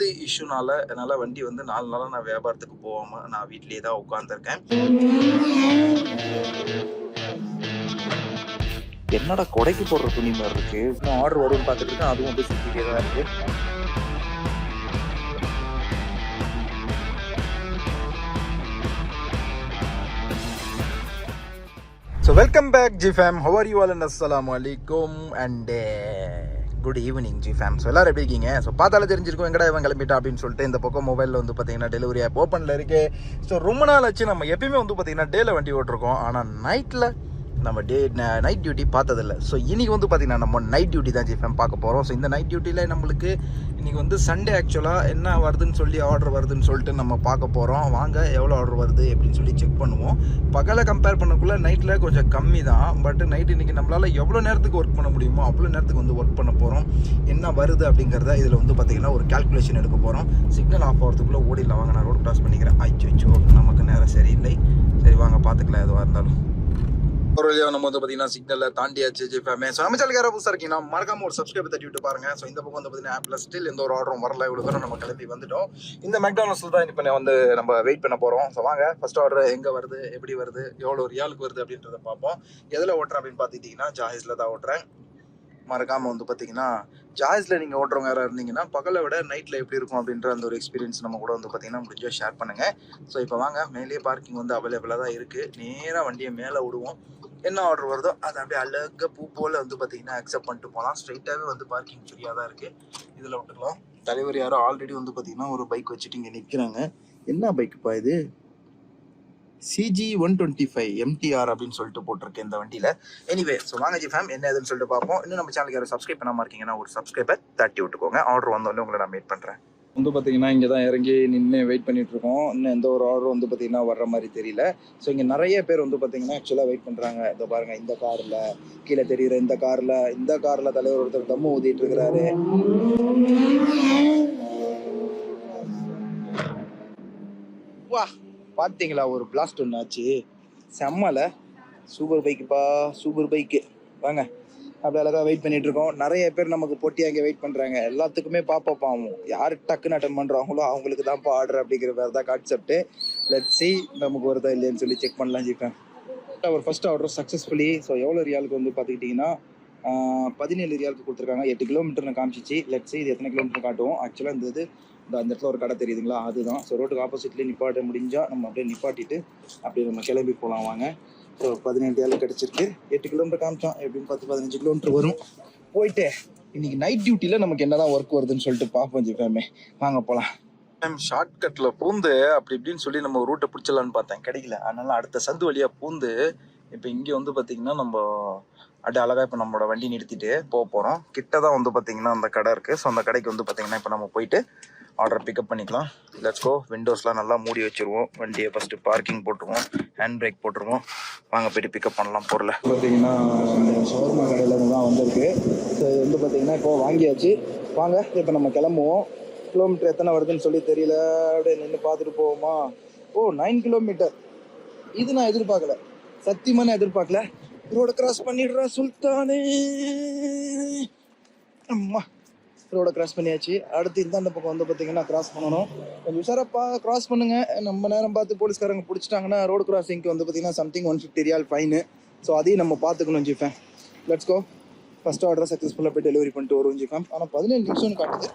Health இஷ்யூனால என்னால் வண்டி வந்து நாலு நாளாக நான் வியாபாரத்துக்கு போகாமல் நான் வீட்லேயே தான் உட்காந்துருக்கேன் என்னடா கொடைக்கு போடுற துணி மாதிரி இருக்கு? இன்னும் ஆர்டர் வரும்னு பார்த்துட்டு இருக்கேன். அதுவும் வந்து சுற்றிட்டே தான் இருக்கு. So welcome back G fam how are you all and அஸ்ஸலாமு அலைக்கும் and good evening G fams எல்லாரும் எப்படி இருக்கீங்க? ஸோ பார்த்தாலே தெரிஞ்சிருக்கும் எங்கடா இவன் கிளம்பிட்டா அப்படின்னு சொல்லிட்டு இந்த பக்கம் மொபைலில் வந்து பார்த்தீங்கன்னா டெலிவரி ஆப் ஓப்பனில் இருக்குது ஸோ ரொம்ப நாள் ஆச்சு. நம்ம எப்பயுமே வந்து பார்த்தீங்கன்னா டேல வண்டி ஓட்டிருக்கோம். ஆனால் நைட்டில் நம்ம டே நைட் டியூட்டி பார்த்ததில்ல. ஸோ இன்னைக்கு வந்து பார்த்தீங்கன்னா நம்ம நைட் டியூட்டி தான் ஜிஃபம் பார்க்க போகிறோம் ஸோ இந்த நைட் டியூட்டியில் நம்மளுக்கு இன்றைக்கி வந்து சண்டே ஆக்சுவலாக என்ன வருதுன்னு சொல்லி ஆர்டர் வருதுன்னு சொல்லிட்டு நம்ம பார்க்க போகிறோம் வாங்க எவ்வளோ ஆர்டர் வருது அப்படின்னு சொல்லி செக் பண்ணுவோம். பகலை கம்பேர் பண்ணக்குள்ளே நைட்டில் கொஞ்சம் கம்மி தான். பட் நைட் இன்னைக்கு நம்மளால் எவ்வளோ நேரத்துக்கு ஒர்க் பண்ண முடியுமோ அவ்வளோ நேரத்துக்கு வந்து ஒர்க் பண்ண போகிறோம் என்ன வருது அப்படிங்கிறத இதில் வந்து பார்த்தீங்கன்னா ஒரு கால்குலேஷன் எடுக்க போகிறோம் சிக்னல் ஆஃப் ஆகிறதுக்குள்ளே ஓடிடலாம். வாங்க நான் ரோட் கிராஸ் பண்ணிக்கிறேன். அச்சோ நமக்கு நேரம் சரியில்லை. சரி வாங்க பார்த்துக்கலாம் எதுவாக இருந்தாலும். ஒரு நம்ம வந்து பார்த்தீங்கன்னா சிக்னலை தாண்டியாச்சு ஜிஃபேமே ஸோ அமைச்சர் யாராவது புதுசாக இருக்கீங்கன்னா மறக்காம ஒரு சப்ஸ்கிரைப் தட்டி விட்டு பாருங்க. ஸோ இந்த பக்கம் வந்து பார்த்தீங்கன்னா ஆப்பில் ஸ்டில் எந்த ஒரு ஆர்டரும் வரல. இவ்வளோ தூரம் நம்ம கிளம்பி வந்துட்டோம். இந்த மெக்டானல்ஸில் தான் இப்போ வந்து நம்ம வெயிட் பண்ண போகிறோம் ஸோ வாங்க ஃபர்ஸ்ட் ஆர்டர் எங்கே வருது எப்படி வருது எவ்வளோ ரியாலுக்கு வருது அப்படின்றத பார்ப்போம். எதில் ஓட்டுறேன் அப்படின்னு பார்த்துக்கிட்டிங்கன்னா ஜாஹிஸில் தான் ஓட்டுறேன் மறக்காமல் வந்து பார்த்தீங்கன்னா ஜாய்ஸில் நீங்கள் ஓட்டுறவங்க யாராக இருந்தீங்கன்னா பகலை விட நைட்டில் எப்படி இருக்கும் அப்படின்ற அந்த ஒரு எக்ஸ்பீரியன்ஸ் நம்ம கூட வந்து பார்த்தீங்கன்னா முடிஞ்சால் ஷேர் பண்ணுங்கள் ஸோ இப்போ வாங்க மேலேயே பார்க்கிங் வந்து அவைலபிளாக தான் இருக்குது நேராக வண்டியை மேலே விடுவோம். என்ன ஆர்டர் வருதோ அதை அப்படியே அழகாக பூ போல் வந்து பார்த்தீங்கன்னா அக்செப்ட் பண்ணிட்டு போகலாம். ஸ்ட்ரைட்டாகவே வந்து பார்க்கிங் ஃப்ரீயாக தான் இருக்குது இதில் விட்டுக்கலாம். தலைவர் யாரோ ஆல்ரெடி வந்து பார்த்தீங்கன்னா ஒரு பைக் வச்சுட்டு இங்கே நிற்கிறாங்க என்ன பைக்குப்பா இது? CG one twenty five MTR அப்படின்னு சொல்லிட்டு போட்டிருக்கேன் இந்த வண்டியில். எனிவே ஸோ வாங்க ஜி ஃபேம் என்ன ஏதுன்னு சொல்லிட்டு பார்ப்போம். இன்னும் நம்ம சேனலுக்கு யாரும் சப்ஸ்கிரைப் பண்ணாமல் இருக்கீங்கன்னா ஒரு சப்ஸ்கிரைபர் தட்டி விட்டுக்கோங்க. ஆர்டர் வந்தோடனே உங்களை நான் மீட் பண்ணுறேன் வந்து பார்த்தீங்கன்னா இங்கே தான் இறங்கி நின்று வெயிட் பண்ணிட்டு இருக்கோம் இன்னும் எந்த ஒரு ஆர்டரும் வந்து பார்த்தீங்கன்னா வர்ற மாதிரி தெரியல. ஸோ இங்கே நிறைய பேர் வந்து பார்த்தீங்கன்னா ஆக்சுவலாக வெயிட் பண்ணுறாங்க இதோ பாருங்க இந்த காரில் கீழே தெரியுற இந்த காரில் இந்த காரில் தலைவர் ஒருத்தர் தம்மு ஊதிட்டு இருக்கிறாரு வா பார்த்தீங்களா ஒரு பிளாஸ்ட் ஒன்று ஆச்சு. செம்மல. சூப்பர் பைக்குப்பா சூப்பர் பைக்கு வாங்க. அப்படி அழகாக வெயிட் பண்ணிட்டு இருக்கோம். நிறைய பேர் நமக்கு போட்டியாக இங்கே வெயிட் பண்ணுறாங்க எல்லாத்துக்குமே பாப்பா பாவம். யார் டக்குன்னு அட்டன் பண்ணுறாங்களோ அவங்களுக்கு தான்ப்பா ஆர்டர் அப்படிங்கிற வேறு தான் கான்செப்ட் லெட் சி நமக்கு வருதா இல்லையான்னு சொல்லி செக் பண்ணலாம் G fam our first order successfully so எவ்வளோ ரியாலுக்கு வந்து பார்த்துக்கிட்டிங்கன்னா பதினேழு ரியாலுக்கு கொடுத்துருக்காங்க. எட்டு கிலோமீட்டர்னு காமிச்சிச்சு. லெட் சி இது எத்தனை கிலோமீட்டர் காட்டுவோம். ஆக்சுவலாக இந்த இது இந்த அந்த இடத்துல ஒரு கடை தெரியுதுங்களா? அதுதான். ஸோ ரோட்டுக்கு ஆப்போசிட்லேயே நிப்பாட்ட முடிஞ்சால் நம்ம அப்படியே நிப்பாட்டிட்டு அப்படியே நம்ம கிளம்பி போகலாம் வாங்க. ஸோ பதினெட்டு ஏழு கிடச்சிருக்கு. எட்டு கிலோமீட்டர் காமிச்சோம் எப்படின்னு பார்த்து பதினஞ்சு கிலோமீட்டர் வரும். போயிட்டு இன்னைக்கு நைட் டியூட்டியில் நமக்கு என்னதான் ஒர்க் வருதுன்னு சொல்லிட்டு பார்ப்போம் ஜிஃபேமே. வாங்க போகலாம் மேம் ஷார்ட்கட்டில் பூந்து அப்படி இப்படின்னு சொல்லி நம்ம ரூட்டை பிடிச்சலான்னு பார்த்தேன். கிடைக்கல. அதனால அடுத்த சந்து வழியாக பூந்து இப்போ இங்கே வந்து பார்த்தீங்கன்னா நம்ம அப்படியே அழகாக இப்போ நம்மளோட வண்டி நிறுத்திட்டு போக போகிறோம் கிட்ட தான் வந்து பார்த்தீங்கன்னா அந்த கடை இருக்குது ஸோ அந்த கடைக்கு வந்து பார்த்தீங்கன்னா இப்போ நம்ம போயிட்டு ஆர்டர் பிக்கப் பண்ணிக்கலாம். லெட்ஸ் கோ விண்டோஸ்லாம் நல்லா மூடி வச்சிருவோம். வண்டியை ஃபஸ்ட்டு பார்க்கிங் போட்டுருவோம். ஹேண்ட் பிரேக் போட்டுருவோம். வாங்க போயிட்டு பிக்கப் பண்ணலாம் பொருளை. பார்த்தீங்கன்னா ஷோர்மா கடையில் தான் வந்திருக்கு. ஸோ இது வந்து பார்த்தீங்கன்னா இப்போ வாங்கியாச்சு. வாங்க இப்போ நம்ம கிளம்புவோம். கிலோமீட்டர் எத்தனை வருதுன்னு சொல்லி தெரியல. அப்படியே நின்று பார்த்துட்டு போவோமா? ஓ நைன் கிலோமீட்டர் இது நான் எதிர்பார்க்கல. சத்தியமாக நான் எதிர்பார்க்கல. ரோடு கிராஸ் பண்ணிடுறா சுல்தானே. அம்மா. ரோட கிராஸ் பண்ணியாச்சு. அடுத்து இந்த பக்கம் வந்து பார்த்தீங்கன்னா கிராஸ் பண்ணணும். கொஞ்சம் உஷாரப்பா கிராஸ் பண்ணுங்க. நம்ம நேரம் பார்த்து போலீஸ்காரங்க பிடிச்சிட்டாங்கன்னா ரோடு கிராசிங்க்கு வந்து பார்த்தீங்கன்னா something one fifty riyal fine so அதையும் நம்ம பார்த்துக்கணும் ஜிஃபேன் லெட்ஸ் கோ ஃபஸ்ட் ஆர்டர் சக்ஸஸ்ஃபுல்லாக போய் டெலிவரி பண்ணிட்டு வருவோம் ஜிஃபேம் ஆனால் பதினேழு நிமிஷம்னு காட்டுது.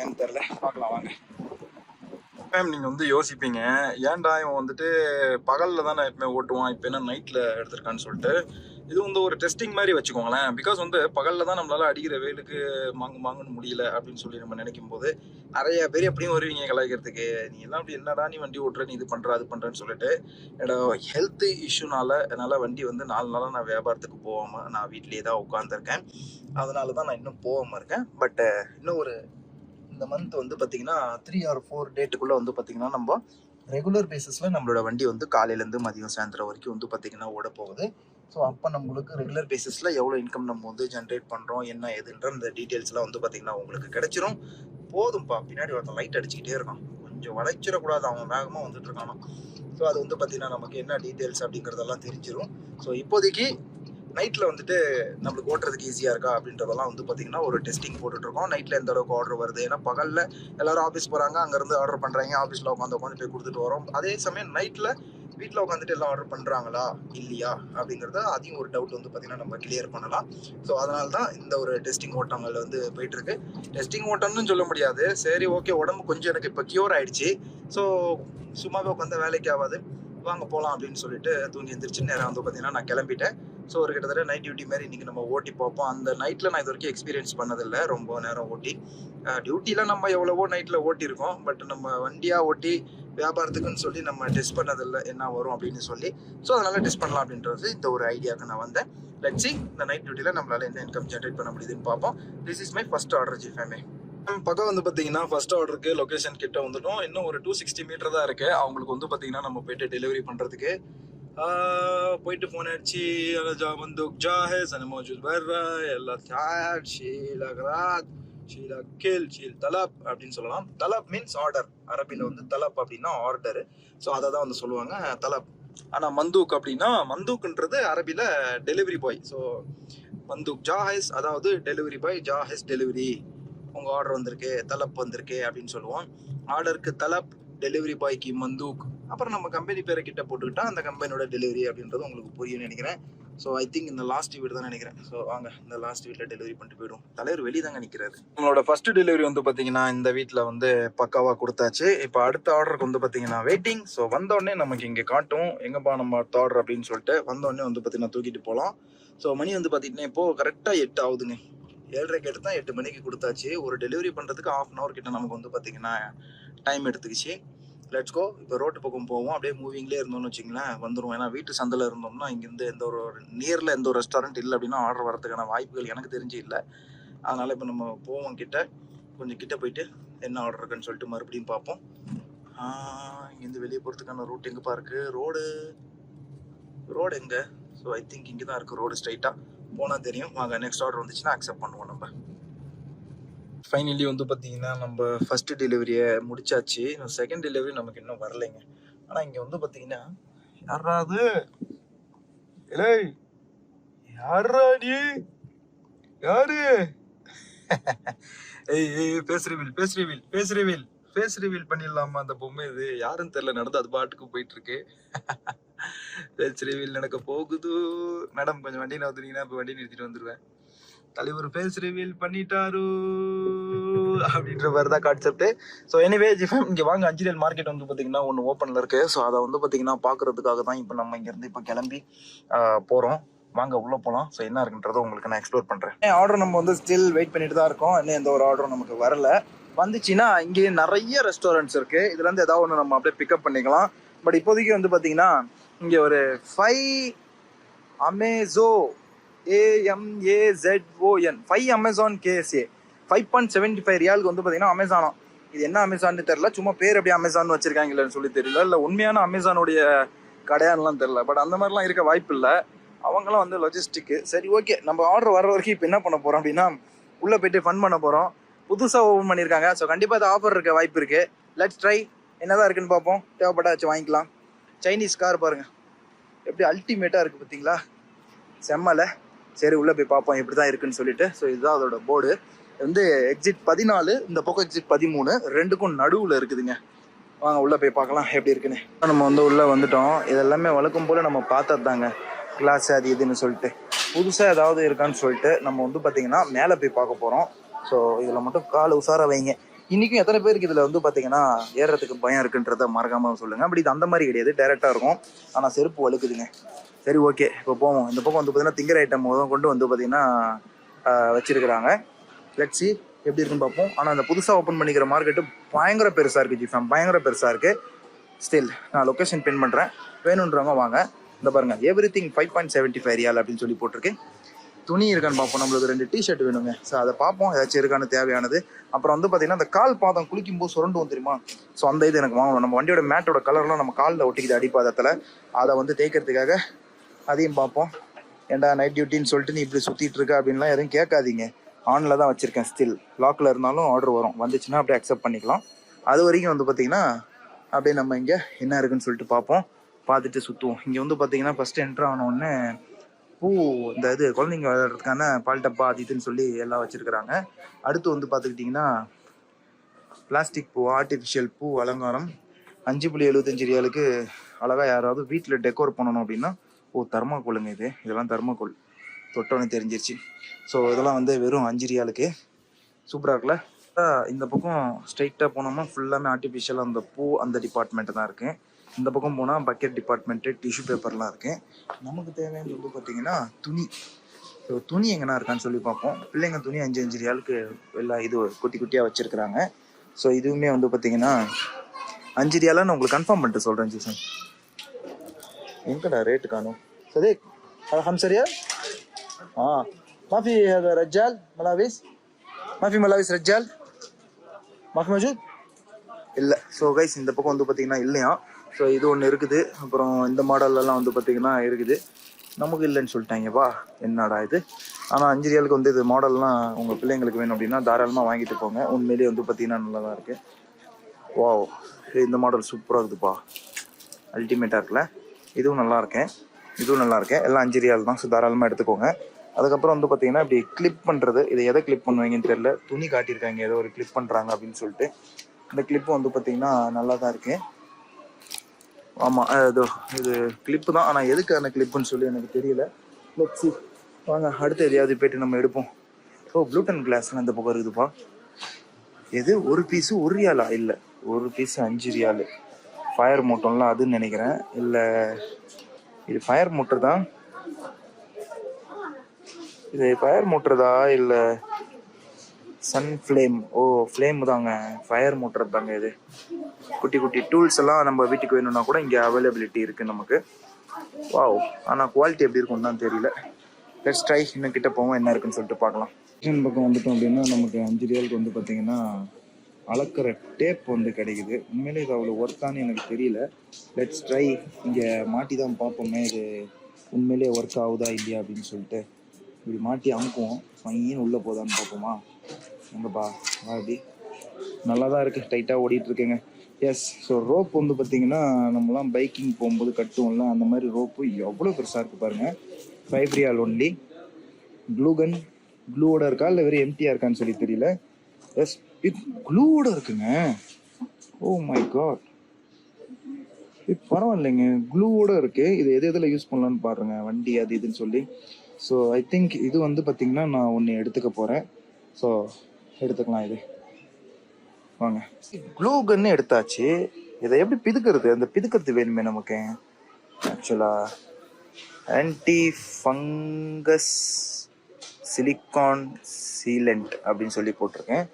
ஏன்னு தெரில பார்க்கலாம் வாங்க. மேம் நீங்கள் வந்து யோசிப்பீங்க. ஏன்டா இவன் வந்துட்டு பகலில் தான் நான் எப்பவுமே ஓட்டுவான் இப்போ என்ன நைட்டில் எடுத்திருக்கான்னு சொல்லிட்டு. இது வந்து ஒரு டெஸ்டிங் மாதிரி வச்சுக்கோங்களேன். பிகாஸ் வந்து பகலில் தான் நம்மளால அடிக்கிற வெயிலுக்கு மாங்கு மாங்குன்னு முடியல அப்படின்னு சொல்லி நம்ம நினைக்கும் போது நிறைய பேர் எப்படியும் வருவீங்க கலாய்க்கிறதுக்கு. நீ எல்லாம் அப்படி என்னடா நீ வண்டி ஓட்டுற நீ இது பண்ணுற அது பண்ணுறேன்னு சொல்லிட்டு என்னோட ஹெல்த் இஷ்யூனால என்னால் வண்டி வந்து நாலு நாளாக நான் வியாபாரத்துக்கு போகாமல் நான் வீட்லேயே தான் உட்காந்துருக்கேன் அதனால தான் நான் இன்னும் போகாமல் இருக்கேன். பட் இன்னும் ஒரு இந்த மந்த் வந்து பார்த்தீங்கன்னா த்ரீ ஆர் ஃபோர் டேட்டுக்குள்ளே வந்து பார்த்தீங்கன்னா நம்ம ரெகுலர் பேசிஸில் நம்மளோட வண்டி வந்து காலையிலேருந்து மதியம் சாயந்தரம் வரைக்கும் வந்து பார்த்தீங்கன்னா ஓட போகுது. ஸோ அப்போ நம்மளுக்கு ரெகுலர் பேசிஸில் எவ்வளோ இன்கம் நம்ம வந்து ஜென்ரேட் பண்ணுறோம் என்ன ஏதுன்ற இந்த டீட்டெயில்ஸ்லாம் வந்து பார்த்தீங்கன்னா உங்களுக்கு கிடச்சிரும். போதும்ப்பா பின்னாடி ஒருத்தன் லைட் அடிச்சுக்கிட்டே இருக்கான். கொஞ்சம் வளைச்சிடக்கூடாது அவன் வேகமாக வந்துட்டு இருக்கானோ. ஸோ அது வந்து பார்த்தீங்கன்னா நமக்கு என்ன டீட்டெயில்ஸ் அப்படிங்கிறதெல்லாம் தெரிஞ்சிடும் ஸோ இப்போதைக்கு நைட்டில் வந்துட்டு நம்மளுக்கு ஓட்டுறதுக்கு ஈஸியாக இருக்கா அப்படின்றதெல்லாம் வந்து பார்த்தீங்கன்னா ஒரு டெஸ்டிங் போட்டுட்ருக்கோம். நைட்டில் எந்த அளவுக்கு ஆர்டர் வருது? ஏன்னா பகலில் எல்லாரும் ஆஃபீஸ் போகிறாங்க அங்கேருந்து ஆர்டர் பண்ணுறாங்க ஆஃபீஸில் உட்காந்து உட்காந்து போய் கொடுத்துட்டு வரோம். அதே சமயம் நைட்டில் வீட்டில் உட்காந்துட்டு எல்லாம் ஆர்டர் பண்ணுறாங்களா இல்லையா? அப்படிங்கிறத அதையும் ஒரு டவுட் வந்து பார்த்திங்கன்னா நம்ம கிளியர் பண்ணலாம். ஸோ அதனால தான் இந்த ஒரு டெஸ்டிங் ஓட்டங்கள் வந்து போயிட்டுருக்கு டெஸ்டிங் ஓட்டம்னு சொல்ல முடியாது. சரி ஓகே உடம்பு கொஞ்சம் எனக்கு இப்போ கியூர் ஆகிடுச்சு ஸோ சும்மாவே உட்காந்து வேலைக்கு ஆகாது. வாங்க போகலாம் அப்படின்னு சொல்லிட்டு தூங்கி எந்திரிச்சு நேரம் வந்து பார்த்தீங்கன்னா நான் கிளம்பிட்டேன். ஸோ ஒரு கிட்டத்தட்ட நைட் டியூட்டி மாதிரி இன்றைக்கி நம்ம ஓட்டி பார்ப்போம். அந்த நைட்டில் நான் இது வரைக்கும் எக்ஸ்பீரியன்ஸ் பண்ணதில்லை. ரொம்ப நேரம் ஓட்டி. டியூட்டியில் நம்ம எவ்வளவோ நைட்டில் ஓட்டியிருக்கோம் பட் நம்ம வண்டியாக ஓட்டி வியாபாரத்துக்குன்னு சொல்லி நம்ம டெஸ்ட் பண்ணதில்லை. என்ன வரும் அப்படின்னு சொல்லி. ஸோ அதனால் டெஸ்ட் பண்ணலாம் அப்படின்றது இந்த ஒரு ஐடியாவுக்கு நான் வந்தேன். லட்சி இந்த நைட் டியூட்டியில் நம்மளால் என்ன இன்கம் ஜென்ரேட் பண்ண முடியுதுன்னு பார்ப்போம். This is my first order G ஃபேமே பக்கம் வந்து பார்த்தீங்கன்னா ஃபர்ஸ்ட் ஆர்டருக்கு லொக்கேஷன் கிட்ட வந்துட்டோம். இன்னும் ஒரு டூ சிக்ஸ்டி மீட்டர் தான் இருக்கு. அவங்களுக்கு வந்து பார்த்தீங்கன்னா நம்ம போயிட்டு டெலிவரி பண்ணுறதுக்கு போயிட்டு ஃபோன் அடிச்சு ஜா வந்து ஜாஹேஸ் சன மௌஜூத் வர்ற எல்லா தாட் ஷீல் ராத் ஷீல் அக்கில் ஷீல் தலப் அப்படின்னு சொல்லலாம் தலப் மீன்ஸ் ஆர்டர் அரபியில் வந்து தலப் அப்படின்னா ஆர்டர் ஸோ அதை தான் வந்து சொல்லுவாங்க தலப் ஆனால் மந்தூக் அப்படின்னா மந்தூக்ன்றது அரபியில் டெலிவரி பாய் ஸோ மந்தூக் ஜாஹேஸ் அதாவது டெலிவரி பாய் ஜாஹேஸ் டெலிவரி உங்கள் ஆர்டர் வந்திருக்கு தலப் வந்திருக்கு அப்படின்னு சொல்லுவோம் ஆர்டருக்கு தலப் டெலிவரி பாய்க்கு மந்தூக் அப்புறம் நம்ம கம்பெனி பேரை கிட்ட போட்டுக்கிட்டா அந்த கம்பெனியோட டெலிவரி அப்படின்றது உங்களுக்கு புரியும்னு நினைக்கிறேன். ஸோ ஐ திங்க் இந்த லாஸ்ட் வீடு தான் நினைக்கிறேன். ஸோ வாங்க இந்த லாஸ்ட் வீட்டில் டெலிவரி பண்ணிட்டு போயிடும் தலைவர் வெளியே தாங்க நிற்கிறாரு நம்மளோட ஃபர்ஸ்ட் டெலிவரி வந்து பார்த்தீங்கன்னா இந்த வீட்டில் வந்து பக்காவாக கொடுத்தாச்சு. இப்போ அடுத்த ஆர்டருக்கு வந்து பார்த்தீங்கன்னா வெயிட்டிங் ஸோ வந்தோடனே நமக்கு இங்கே காட்டும். எங்கப்பா நம்ம அடுத்த ஆர்டர் அப்படின்னு சொல்லிட்டு வந்தோடனே வந்து பார்த்தீங்கன்னா தூக்கிட்டு போகலாம் ஸோ மணி வந்து பார்த்தீங்கன்னா இப்போது கரெக்டாக எட்டு ஆகுதுங்க. ஏழரைக்கு தான் எட்டு மணிக்கு கொடுத்தாச்சு. ஒரு டெலிவரி பண்ணுறதுக்கு ஆஃப் அன் ஹவர் கிட்ட நமக்கு வந்து பார்த்தீங்கன்னா டைம் எடுத்துக்கிச்சு. லெட்ஸ்கோ இப்போ ரோட்டு பக்கம் போவோம். அப்படியே மூவிங்லேயே இருந்தோம்னு வச்சிங்களேன் வந்துடும் ஏன்னா வீட்டு சந்தையில் இருந்தோம்னா இங்கேருந்து எந்த ஒரு நியரில் எந்த ஒரு ரெஸ்டாரண்ட் இல்லை அப்படின்னா ஆர்டர் வரதுக்கான வாய்ப்புகள் எனக்கு தெரிஞ்சு இல்லை. அதனால் இப்போ நம்ம போவோம் கிட்ட. கொஞ்சம் கிட்ட போயிட்டு என்ன ஆர்டர் இருக்குன்னு சொல்லிட்டு மறுபடியும் பார்ப்போம். இங்கேருந்து வெளியே போகிறதுக்கான ரூட் எங்கேப்பா இருக்குது ரோடு ரோடு எங்கே? ஸோ ஐ திங்க் இங்கே தான் இருக்குது ரோடு ஸ்ட்ரைட்டாக போனால் தெரியும். வாங்க நெக்ஸ்ட் ஆர்டர் வந்துச்சுன்னா அக்செப்ட் பண்ணுவோம் நம்ம. ஃபைனலி வந்து பார்த்தீங்கன்னா நம்ம ஃபர்ஸ்ட் டெலிவரியை முடிச்சாச்சு. செகண்ட் டெலிவரி நமக்கு இன்னும் வரலைங்க. ஆனால் இங்கே வந்து பார்த்தீங்கன்னா யாராவது ஏய் யாரா நீ? யாரு? ஏய் ஏய் பேசுறவில் பேசுறவில் பேசுறவில் ரிவீல் ஃபேஸ் ரிவீல் பண்ணிடலாமா அந்த பொம்மை இது? யாருன்னு தெரியல நடந்து அது பாட்டுக்கு போயிட்டு இருக்கு ஃபேஸ் ரிவீல் நடக்க போகுது. மேடம் கொஞ்சம் வண்டி வந்துட்டீங்கன்னா இப்போ வண்டி நிறுத்திட்டு வந்துடுவேன் தலைவர் ஃபேஸ் ரிவீல் பண்ணிட்டாரு. அப்படின்ற மாதிரி தான் கான்செப்ட் ஸோ எனிவே ஜிஃபம் இங்கே வாங்க. அஞ்சிரியல் மார்க்கெட் வந்து பார்த்தீங்கன்னா ஒன்று ஓப்பனில் இருக்கு. ஸோ அதை வந்து பார்த்தீங்கன்னா பார்க்கறதுக்காக தான் இப்போ நம்ம இங்கேருந்து இப்போ கிளம்பி போகிறோம் வாங்க உள்ளே போகலாம் ஸோ என்ன இருக்குன்றத உங்களுக்கு நான் எக்ஸ்ப்ளோர் பண்ணுறேன் ஆர்டர் நம்ம வந்து ஸ்டில் வெயிட் பண்ணிட்டு தான் இருக்கோம். இன்னும் எந்த ஒரு ஆர்டரும் நமக்கு வரல. வந்துச்சுன்னா இங்கே நிறைய ரெஸ்டாரண்ட்ஸ் இருக்கு. இதுல இருந்து ஏதாவது ஒன்று நம்ம அப்படியே பிக்கப் பண்ணிக்கலாம். பட் இப்போதைக்கு வந்து பார்த்தீங்கன்னா இங்கே ஒரு ஃபைவ் அமேசோ ஏஎம்ஏZON five Amazon KSA five point seventy five ரியாலுக்கு வந்து பார்த்தீங்கன்னா அமேசானா இது என்ன அமேசான்னு தெரியல. சும்மா பேர் அப்படியே அமேசான் வச்சிருக்காங்கன்னு சொல்லி தெரியல. இல்லை உண்மையான அமேசானுடைய கடையான்லாம் தெரியல. பட் அந்த மாதிரிலாம் இருக்க வாய்ப்பு இல்லை. அவங்களாம் வந்து லொஜிஸ்டிக்கு சரி ஓகே நம்ம ஆர்டர் வர வரைக்கும் இப்போ என்ன பண்ண போகிறோம் அப்படின்னா உள்ளே போயிட்டு ஃபன் பண்ண போகிறோம் புதுசாக ஓப்பன் பண்ணியிருக்காங்க. ஸோ கண்டிப்பாக அது ஆஃபர் இருக்க வாய்ப்பு இருக்குது லெட்ஸ் ட்ரை என்னதான் இருக்குன்னு பார்ப்போம். தேவைப்பட்டா வச்சு வாங்கிக்கலாம். சைனீஸ் கார் பாருங்கள் எப்படி அல்டிமேட்டாக இருக்குது பார்த்தீங்களா செம்மலை. சரி உள்ளே போய் பார்ப்போம் இப்படி தான் இருக்குன்னு சொல்லிட்டு. ஸோ இதுதான் அதோட போர்டு வந்து எக்ஸிட் பதினாலு இந்த பக்கம் எக்ஸிட் பதிமூணு ரெண்டுக்கும் நடுவில் இருக்குதுங்க. வாங்க உள்ளே போய் பார்க்கலாம் எப்படி இருக்குன்னு. நம்ம வந்து உள்ளே வந்துட்டோம். இதெல்லாமே வழக்கம் போல் நம்ம பார்த்தது தாங்க கிளாஸ் அது இதுன்னு சொல்லிட்டு. புதுசாக ஏதாவது இருக்கான்னு சொல்லிட்டு நம்ம வந்து பார்த்தீங்கன்னா மேலே போய் பார்க்க போகிறோம் ஸோ இதில் மட்டும் கால் உஷாராக வைங்க. இன்றைக்கும் எத்தனை பேருக்கு இதில் வந்து பார்த்தீங்கன்னா ஏறுறதுக்கு பயம் இருக்குன்றத மறக்காமல் சொல்லுங்கள் அப்படி இது அந்த மாதிரி கிடையாது டேரெக்டாக இருக்கும். ஆனால் செருப்பு வழுக்குதுங்க. சரி ஓகே. இப்போ போவோம். இந்த பக்கம் வந்து பார்த்தீங்கன்னா திங்கர் ஐட்டம் முதல் கொண்டு வந்து பார்த்தீங்கன்னா வச்சிருக்கிறாங்க. லெட்ஸி எப்படி இருக்குன்னு பார்ப்போம். ஆனால் அந்த புதுசாக ஓப்பன் பண்ணிக்கிற மார்க்கெட்டு பயங்கர பெருசாக இருக்குது ஜிஃபேம் பயங்கர பெருசாக இருக்குது ஸ்டில் நான் லொக்கேஷன் பின் பண்ணுறேன் வேணுன்றவங்க வாங்க. இந்த பாருங்கள் everything five point seventy five riyal அப்படின்னு சொல்லி போட்டிருக்கு. துணி இருக்கான்னு பார்ப்போம். நம்மளுக்கு ரெண்டு டிஷர்ட் வேணுங்க. ஸோ அதை பார்ப்போம். ஏதாச்சும் இருக்கான்னு தேவையானது. அப்புறம் வந்து பார்த்தீங்கன்னா அந்த கால் பாதம் குளிக்கும் போது சுரண்டும் தெரியுமா? ஸோ அந்த இது எனக்கு வாங்கணும். நம்ம வண்டியோட மேட்டோட கலர்லாம் நம்ம காலில் ஒட்டிக்கிது அடிப்பாதத்தில். அதை வந்து தேய்க்கிறதுக்காக அதையும் பார்ப்போம். ஏன்டா நைட் டியூட்டின்னு சொல்லிட்டு நீ இப்படி சுற்றிட்டு இருக்க அப்படின்லாம் எதுவும் கேட்காதீங்க. ஆனில் தான் வச்சுருக்கேன் ஸ்டில் லாக்கில் இருந்தாலும் ஆர்டர் வரும். வந்துச்சுன்னா அப்படியே அக்செப்ட் பண்ணிக்கலாம். அது வரைக்கும் வந்து பார்த்தீங்கன்னா அப்படியே நம்ம இங்கே என்ன இருக்குன்னு சொல்லிட்டு பார்ப்போம். பார்த்துட்டு சுற்றுவோம் இங்கே வந்து பார்த்தீங்கன்னா ஃபஸ்ட்டு என்ட்ரு ஆனோடனே பூ இந்த இது குழந்தைங்க விளையாடுறதுக்கான பால் டப்பா அது இதுன்னு சொல்லி எல்லாம் வச்சுருக்குறாங்க. அடுத்து வந்து பார்த்துக்கிட்டிங்கன்னா பிளாஸ்டிக் பூ ஆர்டிஃபிஷியல் பூ அலங்காரம். அஞ்சு புள்ளி எழுபத்தஞ்சு ரியாலுக்கு அழகாக யாராவது வீட்டில் டெக்கோர் பண்ணணும் அப்படின்னா ஓ தர்மாக்கோலுங்க இது. இதெல்லாம் தர்மாக்கோல் தொட்டோன்னு தெரிஞ்சிருச்சு. ஸோ இதெல்லாம் வந்து வெறும் அஞ்சு ரியாலுக்கு சூப்பராக இருக்குல்ல இந்த பக்கம் ஸ்ட்ரைட்டாக போனோம்னா ஃபுல்லாமே ஆர்டிஃபிஷியல் அந்த பூ அந்த டிபார்ட்மெண்ட் தான் இருக்குது இந்த பக்கம் போனால் பக்கெட் டிபார்ட்மெண்ட்டு டிஷ்யூ பேப்பர்லாம் இருக்குது நமக்கு தேவையானது வந்து பார்த்தீங்கன்னா துணி. ஸோ துணி எங்கன்னா இருக்கான்னு சொல்லி பார்ப்போம். பிள்ளைங்க துணி அஞ்சு அஞ்சு ரியாலுக்கு எல்லாம் இது குட்டி குட்டியாக வச்சுருக்குறாங்க. ஸோ இதுவுமே வந்து பார்த்தீங்கன்னா அஞ்சு ரியாலான்னு உங்களுக்கு கன்ஃபார்ம் பண்ணிட்டு சொல்கிறேன் ஜிசன் எங்கடா ரேட்டு காணும். சரி ஹம் சரியா? ஆ. மாஃபி ரஜால் மலாவிஸ்? மாஃபி மலாவிஸ் ரஜால் மாஃபி மஜூத்? இல்லை. ஸோ கைஸ் இந்த பக்கம் வந்து பார்த்தீங்கன்னா இல்லையா? ஸோ இது ஒன்று இருக்குது. அப்புறம் இந்த மாடல்லலாம் வந்து பார்த்தீங்கன்னா இருக்குது. நமக்கு இல்லைன்னு சொல்லிட்டாங்கப்பா என்னடா இது? ஆனால் அஞ்சு ரியாலுக்கு வந்து இது மாடல்லாம் உங்கள் பிள்ளைங்களுக்கு வேணும் அப்படின்னா தாராளமாக வாங்கிட்டு போங்க. உண்மையிலேயே வந்து பார்த்தீங்கன்னா நல்லா தான் இருக்குது வாவ் இந்த மாடல் சூப்பராக இருக்குதுப்பா. அல்டிமேட்டாக இருக்குல்ல? இதுவும் நல்லா இருக்கேன் இதுவும் நல்லா இருக்கேன் எல்லாம் அஞ்சு ரியால் தான். ஸோ தாராளமாக எடுத்துக்கோங்க. அதுக்கப்புறம் வந்து பார்த்தீங்கன்னா இப்படி கிளிப் பண்ணுறது இதை எதை கிளிப் பண்ணுவீங்கன்னு தெரியல. துணி காட்டியிருக்காங்க. ஏதோ ஒரு கிளிப் பண்ணுறாங்க அப்படின்னு சொல்லிட்டு. இந்த கிளிப்பு வந்து பார்த்தீங்கன்னா நல்லா தான் இருக்கேன் ஆமாம் இது இது கிளிப்பு தான் ஆனால் எதுக்கான கிளிப்புன்னு சொல்லி எனக்கு தெரியல. லெட்ஸி வாங்க அடுத்து எதையாவது போயிட்டு நம்ம எடுப்போம். ஓ ப்ளூட்டன் கிளாஸ்லாம் இந்த பக்கம் இருக்குதுப்பா. எது? ஒரு பீஸு ஒரு ரியாலா இல்லை. ஒரு பீஸு அஞ்சு ரியாலு ஃபயர் மோட்டர்லாம் அதுன்னு நினைக்கிறேன். இல்லை இது ஃபயர் மோட்டர் தான். இது ஃபயர் மூட்டர்தா இல்லை சன் ஃப்ளேம் ஓ ஃப்ளேம் தாங்க. ஃபயர் மோட்டர் தாங்க இது. குட்டி குட்டி டூல்ஸ் எல்லாம் நம்ம வீட்டுக்கு வேணும்னா கூட இங்கே அவைலபிலிட்டி இருக்கு நமக்கு. வாவ் ஆனால் குவாலிட்டி எப்படி இருக்கும்னு தான் தெரியல. லெட்ஸ் ட்ரை இன்னும் கிட்ட போவோம். என்ன இருக்குன்னு சொல்லிட்டு பார்க்கலாம். கிச்சன் பக்கம் வந்துட்டோம் அப்படின்னா நமக்கு அஞ்சு ரியலுக்கு வந்து பார்த்தீங்கன்னா அளக்குற டேப் வந்து கிடைக்குது. உண்மையிலே இது அவ்வளோ ஒர்த்தான்னு எனக்கு தெரியல. லெட்ஸ் ட்ரை இங்கே மாட்டி தான் பார்ப்போமே. இது உண்மையிலே ஒர்க் ஆகுதா இல்லையா அப்படின்னு சொல்லிட்டு. இப்படி மாட்டி அமுக்குவோம். பையன் உள்ளே போதான்னு பார்ப்போமா? எங்கப்பா? வா அப்படி. நல்லா தான் இருக்குது டைட்டாக ஓடிட்டுருக்கேங்க. எஸ் ஸோ ரோப் வந்து பார்த்தீங்கன்னா நம்மலாம் பைக்கிங் போகும்போது கட்டுவோம்ல அந்த மாதிரி ரோப்பு எவ்வளோ பெருசாக இருக்குது பாருங்கள் five riyal only glue gun க்ளூவோட இருக்கா? இல்லை வெறும் எம்டியாக இருக்கான்னு சொல்லி தெரியல. எஸ் இது க்ளூவோட இருக்குங்க. ஓ மை காட் இது பரவாயில்லைங்க. க்ளூவோட இருக்கு. இது எது எதில் யூஸ் பண்ணலான்னு பாருங்க. வண்டி அது இதுன்னு சொல்லி. ஸோ ஐ திங்க் இது வந்து பார்த்தீங்கன்னா நான் ஒன்று எடுத்துக்க போகிறேன் ஸோ எடுத்துக்கலாம் இது. வாங்க. க்ளூ கன்னு எடுத்தாச்சு. இதை எப்படி பிதுக்கிறது? அந்த பிதுக்கிறது வேணுமே நமக்கு. ஆக்சுவலாக ஆன்டி ஃபங்கஸ் சிலிக்கான் சீலண்ட் அப்படின்னு சொல்லி போட்டிருக்கேன்.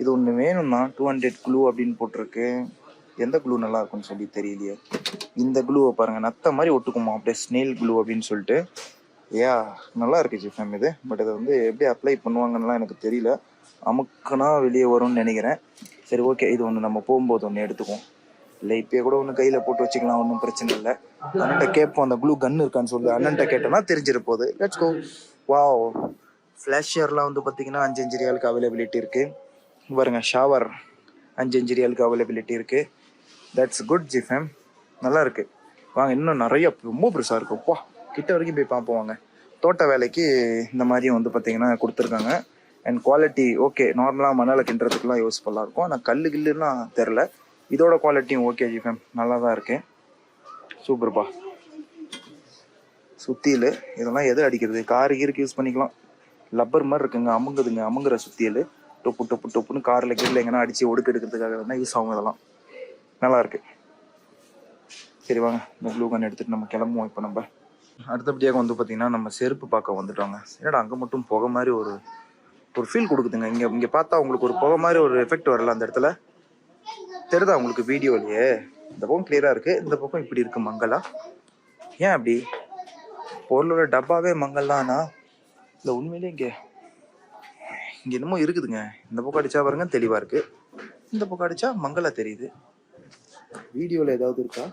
இது ஒன்று வேணும்னா டூ ஹண்ட்ரட் க்ளூ அப்படின்னு போட்டிருக்கு. எந்த க்ளூ நல்லா இருக்கும்னு சொல்லி தெரியலையே. இந்த க்ளூவை பாருங்க நத்த மாதிரி ஒட்டுக்குமா? அப்படியே ஸ்னேல் க்ளூ அப்படின்னு சொல்லிட்டு. ஏயா நல்லா இருக்கு ஜிஃபேம் இது. பட் இதை வந்து எப்படி அப்ளை பண்ணுவாங்கன்னுலாம் எனக்கு தெரியல. அமுக்குனா வெளியே வரும்னு நினைக்கிறேன். சரி ஓகே இது ஒன்று நம்ம போகும்போது ஒன்று எடுத்துக்குவோம். இல்லை இப்பயே கூட ஒன்று கையில் போட்டு வச்சுக்கலாம். ஒன்றும் பிரச்சனை இல்லை. அண்ணன்ட்ட கேட்போம் அந்த க்ளூ கன் இருக்கான்னு சொல்லி. அண்ணன்ட்ட கேட்டோம்னா தெரிஞ்சிட போகுது. லெட்ஸ் கோ வாவ் ஃப்ளாஷர்லாம் வந்து பார்த்தீங்கன்னா அஞ்சு அஞ்சு ரியாலுக்கு அவைலபிலிட்டி இருக்குது பாருங்க ஷாவர் அஞ்சு அஞ்சு ரியலுக்கு அவைலபிலிட்டி இருக்குது தட்ஸ் குட் ஜிஃபேம் நல்லா இருக்கு. வாங்க இன்னும் நிறைய ரொம்ப பெருசாக இருக்கும் வா கிட்ட வரைக்கும் போய் பார்ப்போம் வாங்க. தோட்ட வேலைக்கு இந்த மாதிரியும் வந்து பார்த்தீங்கன்னா கொடுத்துருக்காங்க. அண்ட் குவாலிட்டி ஓகே நார்மலாக மணலை கிண்டுறதுக்குலாம் யூஸ்ஃபுல்லாக இருக்கும். ஆனால் கல் கில்லுலாம் தெரில. இதோட குவாலிட்டியும் ஓகே ஜிஃபேம் நல்லா தான் இருக்கு. சூப்பர்ப்பா சுத்தியல் இதெல்லாம் எது அடிக்கிறது? கார் கீருக்கு யூஸ் பண்ணிக்கலாம். லப்பர் மாதிரி இருக்குங்க அமுங்குதுங்க அமுங்குற சுத்தியல். டொப்பு டொப்பு டொப்புன்னு காரில் கீரில் எங்கன்னா அடித்து ஒடுக்கு எடுக்கிறதுக்காக தான் யூஸ் ஆகும் இதெல்லாம் நல்லாயிருக்கு சரி வாங்க இந்த ப்ளூ கன் எடுத்துகிட்டு நம்ம கிளம்புவோம் இப்போ நம்ம. அடுத்தபடியாக வந்து பார்த்தீங்கன்னா நம்ம செருப்பு பார்க்க வந்துட்டோங்க. என்னடா அங்கே மட்டும் புகை மாதிரி ஒரு ஒரு ஃபீல் கொடுக்குதுங்க. இங்கே இங்கே பார்த்தா உங்களுக்கு ஒரு புகை மாதிரி ஒரு எஃபெக்ட் வரல அந்த இடத்துல. தெரிதா உங்களுக்கு வீடியோலையே? இந்த பக்கம் கிளியராக இருக்குது இந்த பக்கம் இப்படி இருக்கு மங்களா. ஏன் அப்படி? பொருளோட டப்பாவே மங்கள்லானா இல்லை உண்மையிலே இங்கே இங்கே என்னமோ இருக்குதுங்க. இந்த பக்கம் அடிச்சா பாருங்க தெளிவாக இருக்கு. இந்த பக்கம் அடிச்சா மங்களா தெரியுது. வீடியோவில் ஏதாவது இருக்கா?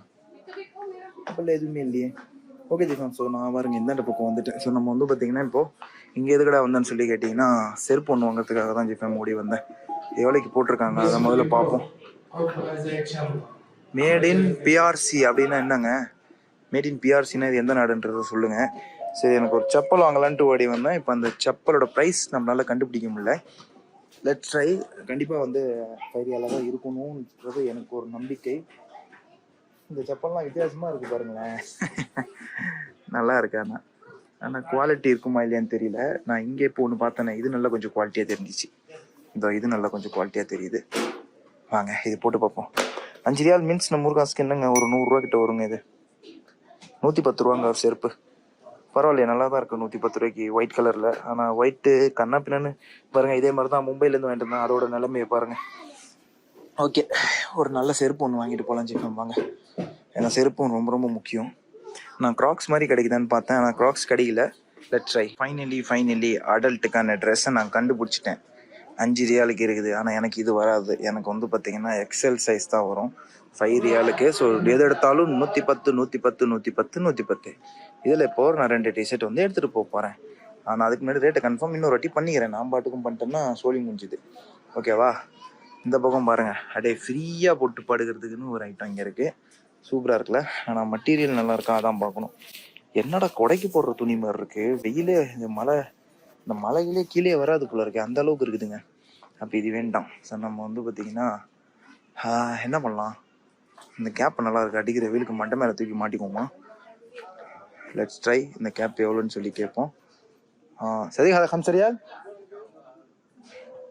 அப்போல்லாம் எதுவுமே இல்லையே. ஓகே ஜிஃபான். ஸோ நான் பாருங்க இந்தாண்ட பக்கம் வந்துட்டேன். ஸோ நம்ம வந்து பார்த்தீங்கன்னா இப்போ இங்கே எதுக்கடா வந்தேன்னு சொல்லி கேட்டிங்கன்னா செருப்பு ஒன்று வாங்குறதுக்காக தான் ஜிஃபேன் ஓடி வந்தேன். எவ்வளோக்கு போட்டிருக்காங்க? அதை முதல்ல பார்ப்போம். மேட் இன் பிஆர்சி அப்படின்னா என்னங்க? மேட் இன் பிஆர்சின்னா இது எந்த நாடுன்றதை சொல்லுங்கள் சரி எனக்கு ஒரு செப்பல் வாங்கலான்ட்டு ஓடி வந்தேன். இப்போ அந்த செப்பலோட ப்ரைஸ் நம்மளால கண்டுபிடிக்க முடியல. லெட் ட்ரை கண்டிப்பாக வந்து ஃபைரியால தான் இருக்கணும்ன்றது எனக்கு ஒரு நம்பிக்கை. இந்த செப்பல்லாம் வித்தியாசமாக இருக்குது பாருங்களேன். நல்லா இருக்கு ஆனால் ஆனால் குவாலிட்டி இருக்குமா இல்லையான்னு தெரியல. நான் இங்கே இப்போ ஒன்று பார்த்தேனே. இது நல்லா கொஞ்சம் குவாலிட்டியாக தெரிஞ்சிச்சு. இதோ இது நல்லா கொஞ்சம் குவாலிட்டியாக தெரியுது. வாங்க இது போட்டு பார்ப்போம். அஞ்சு ரியால் மீன்ஸ் நம்ம ஊருக்காசுக்கு என்னங்க? ஒரு நூறுரூவா கிட்ட வருங்க இது. நூற்றி பத்து ரூபாங்க ஒரு செருப்பு. பரவாயில்லையே நல்லா தான் இருக்கு. நூற்றி பத்து ரூபாய்க்கு ஒயிட் கலரில் ஆனால் ஒயிட்டு கண்ணா பின்னான்னு பாருங்க இதே மாதிரி தான் மும்பைலேருந்து வாங்கிட்டு இருந்தேன் அதோட நிலைமையை பாருங்க. ஓகே ஒரு நல்ல செருப்பு ஒன்று வாங்கிட்டு போகலாம் சிக்கன் வாங்க. ஏன்னா செருப்பும் ரொம்ப ரொம்ப முக்கியம். நான் க்ராக்ஸ் மாதிரி கிடைக்குதான்னு பார்த்தேன். ஆனால் க்ராக்ஸ் கிடைக்கல. லெட் ட்ரை ஃபைனலி ஃபைனலி அடல்ட்டுக்கான ட்ரெஸ்ஸை நான் கண்டுபிடிச்சிட்டேன். அஞ்சு ரியாலுக்கு இருக்குது. ஆனால் எனக்கு இது வராது. எனக்கு வந்து பார்த்தீங்கன்னா எக்ஸல் சைஸ் தான் வரும். ஃபைவ் ரியாலுக்கு. ஸோ எது எடுத்தாலும் நூற்றி பத்து நூற்றி பத்து நூற்றி பத்து நூற்றி பத்து இதில் இப்போ நான் ரெண்டு டிஷர்ட் வந்து எடுத்துகிட்டு போக போகிறேன் நான் அதுக்கு முன்னாடி ரேட்டை கன்ஃபார்ம் இன்னொரு வாட்டி பண்ணிக்கிறேன். நான் பாட்டுக்கும் பண்ணிட்டேன்னா சோழி முடிஞ்சுது. ஓகேவா இந்த பக்கம் பாருங்க. அப்படியே ஃப்ரீயாக போட்டு படுக்கிறதுக்குன்னு ஒரு ஐட்டம் இங்கே இருக்குது சூப்பராக இருக்குல்ல? ஆனால் மெட்டீரியல் நல்லா இருக்கா? அதான் பார்க்கணும். என்னடா கொடைக்கு போடுற துணி மாதிரி இருக்குது வெயிலே இந்த மழை இந்த மலையிலே கீழே வராது போல இருக்கு. அந்த அளவுக்கு இருக்குதுங்க. அப்போ இது வேண்டாம். சார் நம்ம வந்து பார்த்தீங்கன்னா என்ன பண்ணலாம்? இந்த கேப் நல்லா இருக்கு. அடிக்கிற வெயிலுக்கு மண்டை மேலே தூக்கி மாட்டிக்குவோமா? லெட்ஸ் ட்ரை இந்த கேப் எவ்வளோன்னு சொல்லி கேட்போம். சரி ஹம் சரியா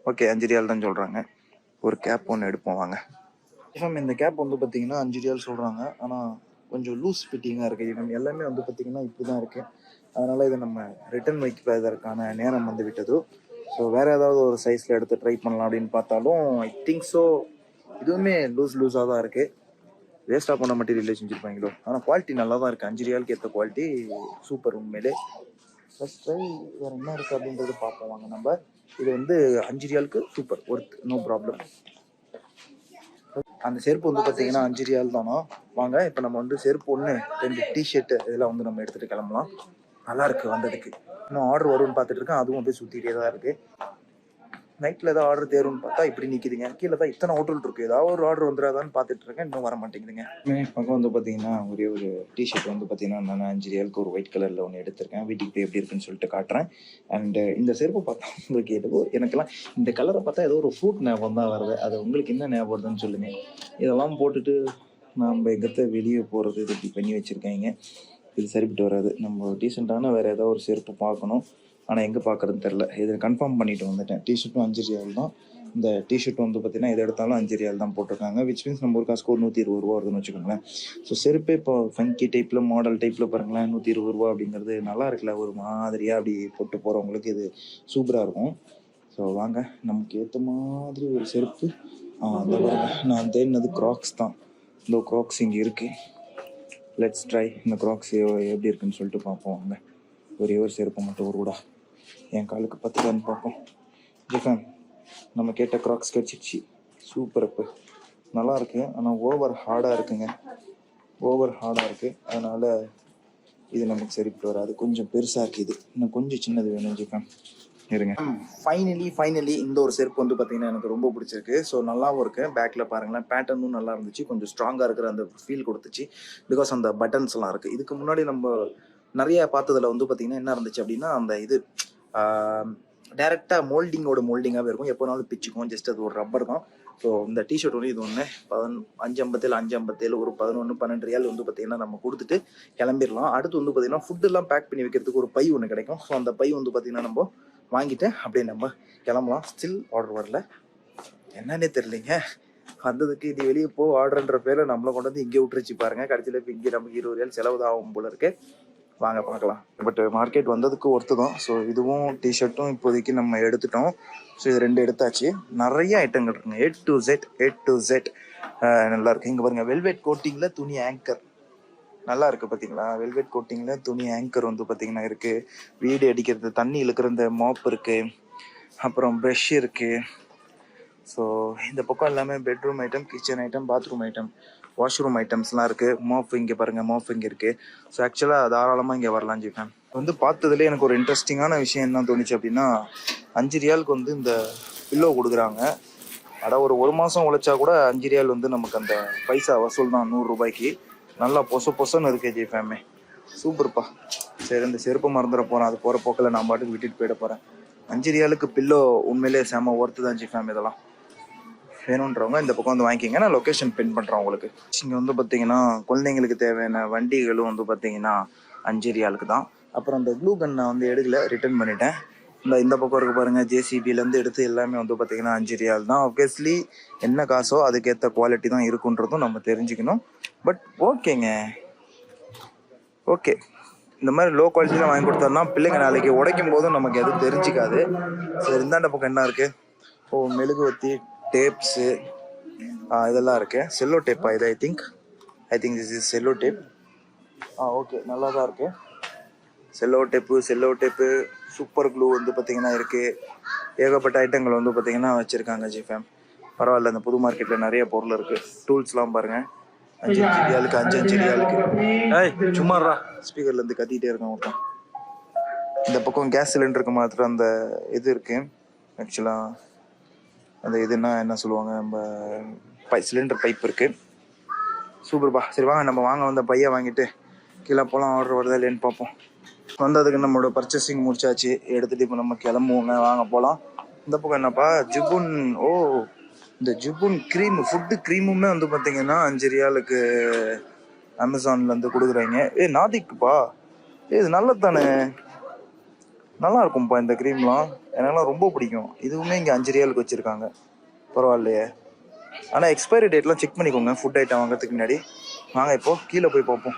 ஓகே அஞ்சு ரியால் தான் சொல்கிறாங்க ஒரு கேப் ஒன்று எடுப்போம் வாங்க. மேம் இந்த கேப் வந்து பார்த்தீங்கன்னா அஞ்சு ரியால் சொல்கிறாங்க ஆனால் கொஞ்சம் லூஸ் ஃபிட்டிங்காக இருக்குது நம்ம எல்லாமே வந்து பார்த்தீங்கன்னா இப்படி தான் இருக்குது அதனால் இதை நம்ம ரிட்டர்ன் வைக்கிறதற்கான நேரம் வந்து விட்டது. ஸோ வேறு ஏதாவது ஒரு சைஸில் எடுத்து ட்ரை பண்ணலாம் அப்படின்னு பார்த்தாலும் ஐ திங்க் ஸோ இதுவுமே லூஸ் லூஸாக தான் இருக்குது வேஸ்ட்டாக பண்ண மெட்டீரியல் செஞ்சுருப்பாங்களோ ஆனால் குவாலிட்டி நல்லா தான் இருக்குது அஞ்சு ரியாலுக்கு ஏற்ற குவாலிட்டி சூப்பர் உண்மையிலே. ஃபஸ்ட் ட்ரை வேறு என்ன இருக்குது அப்படின்றது பார்ப்போம். வாங்க நம்ம. இது வந்து அஞ்சு ரியாலுக்கு சூப்பர் ஒர்த் நோ ப்ராப்ளம் அந்த செருப்பு வந்து பார்த்தீங்கன்னா அஞ்சு ரியால் தானா? வாங்க இப்போ நம்ம வந்து செருப்பு ஒன்று ரெண்டு டிஷர்ட் இதெல்லாம் வந்து நம்ம எடுத்துகிட்டு கிளம்பலாம். நல்லா இருக்கு வந்ததுக்கு. இன்னும் ஆர்டர் வரும்னு பார்த்துட்டு இருக்கேன் அதுவும் அப்படியே சுற்றிட்டே தான் இருக்கு. நைட்டில் ஏதாவது ஆர்டர் தேரும்னு பார்த்தா இப்படி நிற்கிதுங்க கீழே தான் இத்தனை ஹோட்டல் இருக்கு. ஏதாவது ஒரு ஆர்டர் வந்துடாதான்னு பார்த்துட்டு இருக்கேன் இன்னும் வர மாட்டேங்குதுங்க பக்கம் வந்து பார்த்தீங்கன்னா ஒரே ஒரு டிஷர்ட் வந்து பார்த்தீங்கன்னா நான் அஞ்சு ரியாலுக்கு ஒரு ஒயிட் கலரில் ஒன்று எடுத்திருக்கேன். வீட்டுக்கு போய் எப்படி இருக்குன்னு சொல்லிட்டு காட்டுறேன். அண்ட் uh, இந்த செருப்பு பார்த்தா உங்களுக்கு எதுவோ எனக்கெல்லாம் இந்த கலரை பார்த்தா ஏதோ ஒரு ஃப்ரூட் ஞாபகம் தான் வருது. அது உங்களுக்கு என்ன ஞாபகம் வருதுன்னு சொல்லுங்க. இதெல்லாம் போட்டுட்டு நம்ம எங்கத்த வெளியே போகிறது இது இப்படி பண்ணி வச்சுருக்காங்க. இது சரிப்பட்டு வராது. நம்ம டீசெண்டான வேறு ஏதோ ஒரு செருப்பு பார்க்கணும். ஆனால் எங்கே பார்க்குறதுன்னு தெரில இதை கன்ஃபார்ம் பண்ணிட்டு வந்துட்டேன். டிஷர்ட்டும் அஞ்சு ரியால் தான். இந்த டிஷர்ட் வந்து பார்த்தீங்கன்னா எது எடுத்தாலும் அஞ்சு ரியால் தான் போட்டிருக்காங்க. விச் மீன்ஸ் நம்ம ஒரு காசுக்கு ஒரு நூற்றி இருபது ரூபா வருதுன்னு வச்சுக்கோங்களேன். ஸோ செருப்பே இப்போ ஃபங்கி டைப்பில் மாடல் டைப்பில் பாருங்களேன் நூற்றி இருபது ரூபா அப்படிங்கிறது நல்லா இருக்குல்ல. ஒரு மாதிரியாக அப்படி போட்டு போகிறவங்களுக்கு இது சூப்பராக இருக்கும். ஸோ வாங்க. நமக்கு ஏற்ற மாதிரி ஒரு செருப்பு. அந்த நான் தேடினது க்ராக்ஸ் தான். இந்த க்ராக்ஸ் இங்கே இருக்குது லெட்ஸ் ட்ரை இந்த க்ராக்ஸ் எப்படி இருக்குன்னு சொல்லிட்டு பார்ப்போம். வாங்க. ஒரே ஒரு செருப்பை மட்டும் ஒரு கூட. என் காலுக்கு பத்துதான்னு பார்ப்போம். ஜிஃபன் நம்ம கேட்ட க்ராக்ஸ் கிடச்சிச்சு சூப்பர் அப்பு நல்லா இருக்கு. ஆனால் ஓவர் ஹார்டாக இருக்குங்க. ஓவர் ஹார்டாக இருக்குது அதனால் இது நமக்கு சரிப்பட்டு வராது. கொஞ்சம் பெருசாக இருக்குது இது. இன்னும் கொஞ்சம் சின்னது வேணும் ஜிஃபன். இருங்க. ஃபைனலி ஃபைனலி இந்த ஒரு செருப்பு வந்து பார்த்தீங்கன்னா எனக்கு ரொம்ப பிடிச்சிருக்கு. ஸோ நல்லாவும் இருக்கு. பேக்கில் பாருங்களேன் பேட்டர்னும் நல்லா இருந்துச்சு. கொஞ்சம் ஸ்ட்ராங்காக இருக்கிற அந்த ஃபீல் கொடுத்துச்சு. பிகாஸ் அந்த பட்டன்ஸ்லாம் இருக்குது இதுக்கு முன்னாடி நம்ம நிறைய பார்த்ததுல வந்து பார்த்தீங்கன்னா என்ன இருந்துச்சு அப்படின்னா அந்த இது டேரெக்டாக மோல்டிங்கோட மோல்டிங்காகவே இருக்கும். எப்போனாலும் பிச்சுக்கும். ஜஸ்ட் அது ஒரு ரப்பர் தான். ஸோ இந்த டிஷர்ட் வந்து இது ஒன்று பதினொன்று அஞ்சு ஐம்பத்தேழு அஞ்சு ஐம்பத்தேழு ஒரு பதினொன்று பன்னெண்டு ரியால் வந்து பார்த்தீங்கன்னா நம்ம கொடுத்துட்டு கிளம்பிடலாம். அடுத்து வந்து பார்த்தீங்கன்னா ஃபுட்டெல்லாம் பேக் பண்ணி வைக்கிறதுக்கு ஒரு பை ஒன்று கிடைக்கும். ஸோ அந்த பை வந்து பார்த்தீங்கன்னா நம்ம வாங்கிட்டு அப்படியே நம்ம கிளம்பலாம். ஸ்டில் ஆர்டர் வரல. என்னன்னே தெரியலைங்க. வந்ததுக்கு இது வெளியே போ ஆர்டர்ன்ற பேரில் நம்மளை கொண்டு வந்து இங்கே விட்டுருச்சு பாருங்க. கடைசியில் இப்போ இங்கே நமக்கு இருபது ரூபாய் செலவு தான் ஆகும் போல இருக்கு. வாங்க பார்க்கலாம். பட் மார்க்கெட் வந்ததுக்கு ஒர்த்து தான் ஸோ இதுவும் டிஷர்ட்டும் இப்போதைக்கு நம்ம எடுத்துட்டோம். ஸோ இது ரெண்டு எடுத்தாச்சு. நிறைய ஐட்டங்கள் இருக்குங்க. A to Z A to Z நல்லா இருக்கு. இங்கே பாருங்க. வெல்வெட் கோட்டிங்கில் துணி ஆங்கர் நல்லா இருக்கு பாத்தீங்களா? வெல்வெட் கோட்டிங்ல துணி ஆங்கர் வந்து பாத்தீங்கன்னா இருக்கு. வீடு அடிக்கிறது தண்ணி இழுக்கிற இந்த மாப் இருக்கு. அப்புறம் ப்ரஷ் இருக்கு. ஸோ இந்த பக்கம் எல்லாமே bedroom item kitchen item bathroom item washroom ஐட்டம்ஸ்லாம் இருக்கு. மோஃப் இங்கே பாருங்க மோஃப் இங்கே இருக்கு. ஸோ ஆக்சுவலாக தாராளமாக இங்கே வரலாம் ஜிஃபேன் வந்து பார்த்ததுலேயே எனக்கு ஒரு இன்ட்ரெஸ்டிங்கான விஷயம் என்ன தோணுச்சு அப்படின்னா அஞ்சு ரியாலுக்கு வந்து இந்த பில்லோ கொடுக்குறாங்க. அட ஒரு ஒரு மாதம் உழைச்சா கூட அஞ்சு ரியால் வந்து நமக்கு அந்த பைசா வசூல் தான் நூறு ரூபாய்க்கு. நல்லா பொசு பொசன்னு இருக்கு ஜிஃபேமே சூப்பர்ப்பா. சரி இந்த செருப்பு மறந்துட போகிறேன் அது போகிற போக்கில் நான் பாட்டுக்கு விட்டுட்டு போயிட போகிறேன் அஞ்சு ரியாலுக்கு பில்லோ உண்மையிலே செம ஒர்த்து தான் ஜிஃபேம் இதெல்லாம். வேணுன்றவங்க இந்த பக்கம் வந்து வாங்கிக்கோங்க. நான் லொக்கேஷன் பின் பண்ணுறேன் உங்களுக்கு. இங்கே வந்து பார்த்தீங்கன்னா குழந்தைங்களுக்கு தேவையான வண்டிகளும் வந்து பார்த்தீங்கன்னா அஞ்சு ரியாலுக்கு தான். அப்புறம் அந்த ப்ளூ கன் நான் வந்து எடுக்கல ரிட்டர்ன் பண்ணிட்டேன். இந்த இந்த பக்கம் இருக்கு பாருங்க ஜேசிபிலேருந்து எடுத்து எல்லாமே வந்து பார்த்தீங்கன்னா அஞ்சு ரியால் தான். ஆப்வியஸ்லி என்ன காசோ அதுக்கேற்ற குவாலிட்டி தான் இருக்குன்றதும் நம்ம தெரிஞ்சுக்கணும். பட் ஓகேங்க. ஓகே. இந்த மாதிரி லோ குவாலிட்டியில் வாங்கி கொடுத்தோம்னா பிள்ளைங்க நாளைக்கு உடைக்கும் போதும் நமக்கு எதுவும் தெரிஞ்சுக்காது. சரி இந்தாண்ட பக்கம் என்ன இருக்குது ஓ மெழுகுவத்தி டேப்ஸு இதெல்லாம் இருக்கு. செல்லோ டேப்பா இது I think I think this is cello tape ah okay நல்லா தான் இருக்கு. Cello tape cello tape super glue வந்து பார்த்தீங்கன்னா இருக்குது ஏகப்பட்ட ஐட்டங்கள் வந்து பார்த்தீங்கன்னா வச்சுருக்காங்க ஜிஃபேம் பரவாயில்ல இந்த புது மார்க்கெட்டில் நிறைய பொருள் இருக்குது டூல்ஸ்லாம் பாருங்கள் அஞ்சு அஞ்சு ரியாலுக்கு அஞ்சு அஞ்சு ரியாலுக்கு ஏய் சும்மாறா ஸ்பீக்கர்லேருந்து கத்திட்டே இருக்கான் ஒருத்தன் இந்த பக்கம் கேஸ் சிலிண்டருக்கு மாத்திரம் அந்த இது இருக்கு. ஆக்சுவலாக அந்த இதுன்னா என்ன சொல்லுவாங்க நம்ம பை சிலிண்டர் பைப் இருக்கு. சூப்பர்ப்பா சரி வாங்க நம்ம வாங்க வந்த பையை வாங்கிட்டு கீழே போகலாம் ஆர்டர் வருதா இல்லைன்னு பார்ப்போம். வந்ததுக்கு நம்மளோட பர்ச்சேசிங் முடிச்சாச்சு. எடுத்துட்டு இப்போ நம்ம கிளம்புவோங்க வாங்க போகலாம் இந்த பக்கம் என்னப்பா? ஜிபுன் ஓ இந்த ஜிபுன் க்ரீம் ஃபுட்டு க்ரீமுமே வந்து பார்த்தீங்கன்னா அஞ்சு ரியாலுக்கு அமேசான்லேருந்து கொடுக்குறாங்க. ஏ நாதிக்குப்பா. ஏ இது நல்லது தானே நல்லா இருக்கும்ப்பா இந்த க்ரீம்லாம் எனக்குலாம் ரொம்ப பிடிக்கும். இதுவுமே இங்கே அஞ்சு ரியாலுக்கு வச்சுருக்காங்க. பரவாயில்லையே. ஆனால் எக்ஸ்பைரி டேட்லாம் செக் பண்ணிக்கோங்க. ஃபுட் ஐட்டம் வாங்குறதுக்கு முன்னாடி. வாங்க இப்போ கீழே போய் பார்ப்போம்.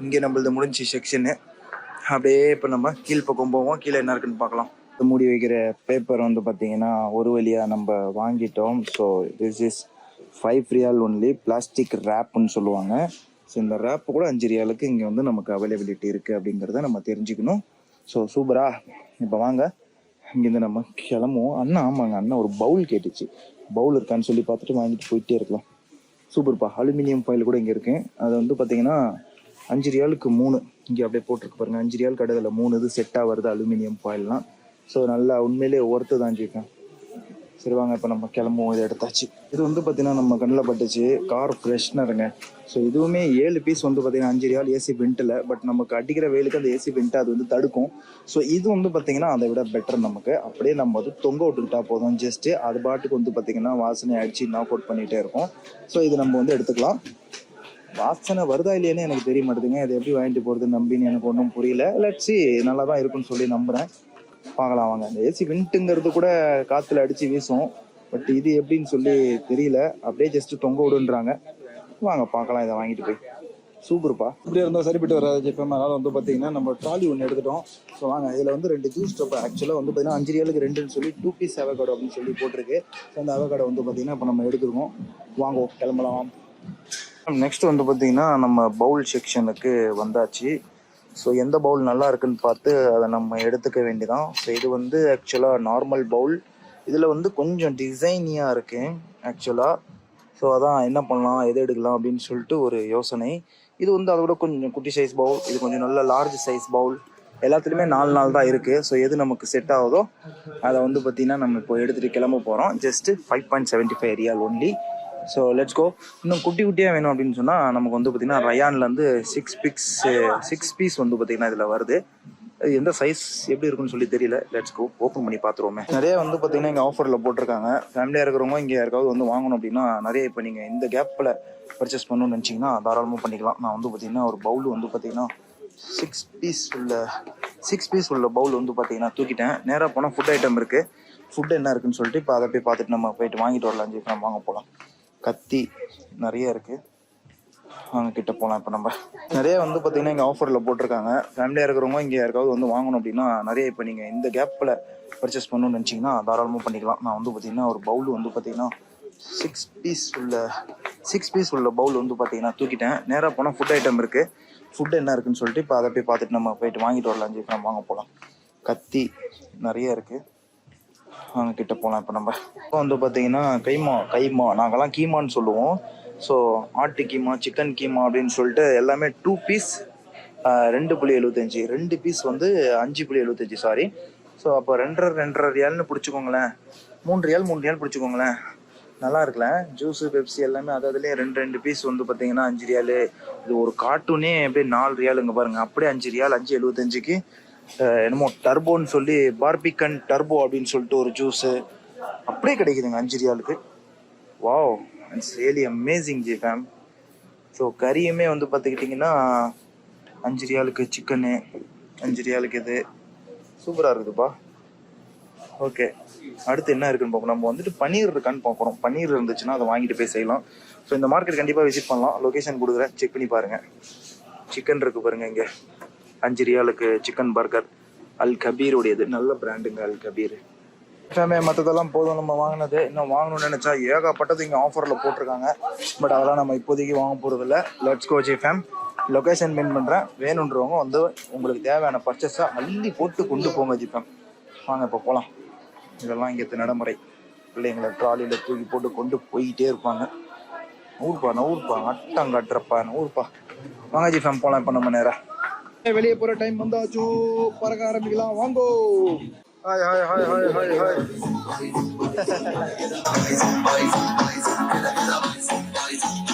இங்கே நம்மளது முடிஞ்சு செக்ஷனு அப்படியே இப்போ நம்ம கீழ் பக்கம் போவோம். கீழே என்ன இருக்குன்னு பார்க்கலாம். மூடி வைக்கிற பேப்பர் வந்து பார்த்தீங்கன்னா ஒரு வழியாக நம்ம வாங்கிட்டோம். So this is five riyal only plastic ரேப்னு சொல்லுவாங்க. ஸோ இந்த ரேப்பு கூட அஞ்சு ரியாலுக்கு இங்கே வந்து நமக்கு அவைலபிலிட்டி இருக்குது அப்படிங்கிறத நம்ம தெரிஞ்சுக்கணும். ஸோ சூப்பரா இப்போ வாங்க. இங்கேருந்து நம்ம கிளம்புவோம். அண்ணா ஆமாங்க அண்ணா ஒரு பவுல் கேட்டுச்சு. பவுல் இருக்கான்னு சொல்லி பார்த்துட்டு வாங்கிட்டு போயிட்டே இருக்கலாம். சூப்பர்ப்பா அலுமினியம் ஃபைல் கூட இங்கே இருக்கு. அது வந்து பார்த்தீங்கன்னா அஞ்சு ரியாலுக்கு மூணு. இங்கே அப்படியே போட்டிருக்கு பாருங்க. அஞ்சு ரியால் கடையில் மூணு இது செட்டாக வருது அலுமினியம் ஃபாயில்லாம் ஸோ நல்லா உண்மையிலேயே ஒர்த்து தான் ஜிக்கேன் சரி வாங்க இப்போ நம்ம கிளம்புவோம். இதை எடுத்தாச்சு. இது வந்து பார்த்தீங்கன்னா நம்ம கண்ணில் பட்டுச்சு. கார் ஃப்ரெஷ்னருங்க ஸோ இதுவுமே ஏழு பீஸ் வந்து பார்த்தீங்கன்னா அஞ்சு ரியால் ஏசி வெண்ட்டில் பட் நமக்கு அடிக்கிற வெயிலுக்கு அந்த ஏசி வெண்ட்டு அது வந்து தடுக்கும். ஸோ இது வந்து பார்த்தீங்கன்னா அதை விட பெட்டர் நமக்கு. அப்படியே நம்ம வந்து தொங்க விட்டுக்கிட்டா போதும். ஜஸ்ட்டு அது பாட்டுக்கு வந்து பார்த்தீங்கன்னா வாசனை அடித்து நாக் அவுட் பண்ணிகிட்டே இருக்கும். ஸோ இது நம்ம வந்து எடுத்துக்கலாம். வாசனை வருதா இல்லையானே எனக்கு தெரிய மாட்டேதுங்க. இதை எப்படி வாங்கிட்டு போகிறது நம்பின்னு எனக்கு ஒன்றும் புரியல. லட்சி நல்லா தான் இருக்குன்னு சொல்லி நம்புகிறேன் பார்க்கலாம் வாங்க. இந்த ஏசி விண்ட்டுங்கிறது கூட காற்றுல அடித்து வீசும். பட் இது எப்படின்னு சொல்லி தெரியல. அப்படியே ஜஸ்ட் தொங்க விடுன்றாங்க. வாங்க பார்க்கலாம். இதை வாங்கிட்டு போய். சூப்பர்ப்பா. இப்படியே இருந்தால் சரிப்பட்டு வராது ஜெப்பம் அதனால் வந்து பார்த்தீங்கன்னா நம்ம ட்ராலி ஒன்று எடுத்துட்டோம். ஸோ வாங்க இதில் வந்து ரெண்டு ஜூஸ் ஸ்டப் ஆக்சுவலாக வந்து பார்த்தீங்கன்னா அஞ்சு ரியலுக்கு ரெண்டுன்னு சொல்லி டூ பீஸ் அவகாடோ அப்படின்னு சொல்லி போட்டிருக்கு. ஸோ அந்த அவகாடோ வந்து பார்த்தீங்கன்னா இப்போ நம்ம எடுத்துருக்கோம் வாங்குவோம் கிளம்பலாம். நெக்ஸ்ட் வந்து பார்த்தீங்கன்னா நம்ம பவுல் செக்ஷனுக்கு வந்தாச்சு. ஸோ எந்த பவுல் நல்லா இருக்குன்னு பார்த்து அதை நம்ம எடுத்துக்க வேண்டியதான் ஸோ இது வந்து ஆக்சுவலாக நார்மல் பவுல் இதில் வந்து கொஞ்சம் டிசைனியாக இருக்கு ஆக்சுவலாக ஸோ அதான் என்ன பண்ணலாம் எது எடுக்கலாம் அப்படின்னு சொல்லிட்டு ஒரு யோசனை. இது வந்து அதை விட கொஞ்சம் குட்டி சைஸ் பவுல் இது கொஞ்சம் நல்ல லார்ஜ் சைஸ் பவுல் எல்லாத்துலேயுமே நாலு நாள் தான் இருக்குது ஸோ எது நமக்கு செட் ஆகுதோ அதை வந்து பார்த்தீங்கன்னா நம்ம இப்போ எடுத்துகிட்டு கிளம்ப போகிறோம் just five point seventy five riyal only so let's go இன்னும் குட்டி குட்டியாக வேணும் அப்படின்னு சொன்னால் நமக்கு வந்து பார்த்தீங்கன்னா ரயான்லேருந்து சிக்ஸ் பிக்ஸ் சிக்ஸ் பீஸ் வந்து பார்த்தீங்கன்னா இதில் வருது. அது எந்த சைஸ் எப்படி இருக்குன்னு சொல்லி தெரியல. லெட்ஸ் கோ ஓப்பன் பண்ணி பார்த்துருவோமே நிறைய வந்து பார்த்தீங்கன்னா இங்கே ஆஃபரில் போட்டிருக்காங்க. ஃபேமிலியாக இருக்கிறவங்க இங்கே யாருக்காவது வந்து வாங்கணும் அப்படின்னா நிறைய இப்போ நீங்கள் இந்த கேப்பில் பர்ச்சேஸ் பண்ணணும்னு நினச்சிங்கன்னா தாராளமாக பண்ணிக்கலாம். நான் வந்து பார்த்தீங்கன்னா ஒரு பவுல் வந்து பார்த்தீங்கன்னா சிக்ஸ் பீஸ் உள்ள சிக்ஸ் பீஸ் உள்ள பவுல் வந்து பார்த்தீங்கன்னா தூக்கிட்டேன். நேராக போனால் ஃபுட் ஐட்டம் இருக்குது ஃபுட் என்ன இருக்குன்னு சொல்லிட்டு இப்போ அதை போய் பார்த்துட்டு நம்ம போயிட்டு வாங்கிட்டு வரலாம் சொல்லி நம்ம வாங்க போகலாம் கத்தி நிறைய இருக்குது அவங்க கிட்ட போகலாம் இப்போ நம்ம நிறைய வந்து பார்த்தீங்கன்னா இங்கே ஆஃபரில் போட்டிருக்காங்க. ஃபேமிலியாக இருக்கிறவங்க இங்கே யாருக்காவது வந்து வாங்கணும் அப்படின்னா நிறைய இப்போ நீங்கள் இந்த கேப்பில் பர்ச்சேஸ் பண்ணணும்னு நினச்சிங்கன்னா தாராளமாக பண்ணிக்கலாம். நான் வந்து பார்த்தீங்கன்னா ஒரு பவுல் வந்து பார்த்தீங்கன்னா சிக்ஸ் பீஸ் உள்ள சிக்ஸ் பீஸ் உள்ள பவுல் வந்து பார்த்தீங்கன்னா தூக்கிட்டேன். நேராக போனால் ஃபுட் ஐட்டம் இருக்குது ஃபுட் என்ன இருக்குன்னு சொல்லிட்டு இப்போ அதை போய் பார்த்துட்டு நம்ம போயிட்டு வாங்கிட்டு வரலாம் சொல்லி நம்ம வாங்க போகலாம் கத்தி நிறைய இருக்குது வாங்க கிட்ட போகலாம் இப்போ நம்ம இப்போ வந்து பார்த்தீங்கன்னா கைமா கைமா நாங்கெல்லாம் கீமான்னு சொல்லுவோம். ஸோ ஆட்டு கீமா சிக்கன் கீமா அப்படின்னு சொல்லிட்டு எல்லாமே டூ பீஸ் ரெண்டு புள்ளி எழுபத்தஞ்சி ரெண்டு பீஸ் வந்து அஞ்சு புள்ளி எழுபத்தஞ்சி சாரி ஸோ அப்போ ரெண்டரை ரெண்டரை ரியால்னு பிடிச்சிக்கோங்களேன். மூணு ரியால் மூணு ரியால் பிடிச்சிக்கோங்களேன். நல்லா இருக்குல்ல? ஜூஸு பெப்சி எல்லாமே அது அதுலேயே ரெண்டு ரெண்டு பீஸ் வந்து பார்த்தீங்கன்னா அஞ்சு ரியாலு. இது ஒரு கார்ட்டூனே அப்படியே நாலு ரியாலுங்க பாருங்க. அப்படியே அஞ்சு ரியால் அஞ்சு எழுபத்தஞ்சுக்கு என்னமோ டர்போன்னு சொல்லி பார்பிகன் டர்போ அப்படின்னு சொல்லிட்டு ஒரு ஜூஸு. அப்படியே கிடைக்குதுங்க அஞ்சு ரியாலுக்கு. Wow it's really amazing G Fame so கறியுமே வந்து பார்த்துக்கிட்டிங்கன்னா அஞ்சு ரியாலுக்கு சிக்கனு அஞ்சு ரியாலுக்கு இது. சூப்பராக இருக்குதுப்பா. ஓகே அடுத்து என்ன இருக்குன்னு பார்ப்போம். நம்ம வந்துட்டு பன்னீர் இருக்கான்னு பார்க்குறோம். பன்னீர் இருந்துச்சுன்னா அதை வாங்கிட்டு போய் செய்யலாம். ஸோ இந்த மார்க்கெட் கண்டிப்பாக விசிட் பண்ணலாம். லொக்கேஷன் கொடுக்குறேன். செக் பண்ணி பாருங்கள் சிக்கன் இருக்கு பாருங்கள் இங்கே. அஞ்சு ரியாலுக்கு சிக்கன் பர்கர் அல் கபீருடையது. நல்ல பிராண்டுங்க அல் கபீர். எஃப்எம்ஏ மற்றதெல்லாம் போதும். நம்ம வாங்கினது இன்னும் வாங்கணும்னு நினச்சா ஏகப்பட்டது இங்கே ஆஃபரில் போட்டிருக்காங்க. பட் அதெல்லாம் நம்ம இப்போதைக்கு வாங்க போகிறதில்ல let's go G Fame location மென் பண்ணுறேன் வேணுன்றவங்க வந்து உங்களுக்கு தேவையான பர்ச்சேஸை அள்ளி போட்டு கொண்டு போங்க ஜி ஃபேம் வாங்க இப்போ போகலாம் இதெல்லாம் இங்கே நடைமுறை. பிள்ளைங்களை ட்ராலியில் தூக்கி போட்டு கொண்டு போயிட்டே இருப்பாங்க. நூறுப்பா நூறுப்பா அட்டம் கட்டுறப்பா நூறுப்பா வாங்க ஜி ஃபேம் போகலாம் இப்போ நம்ம நேரம் வெளியே போகிற டைம் வந்தாச்சு. பறக்க ஆரம்பிக்கலாம். வாங்கோ. Hi hi hi hi hi hi so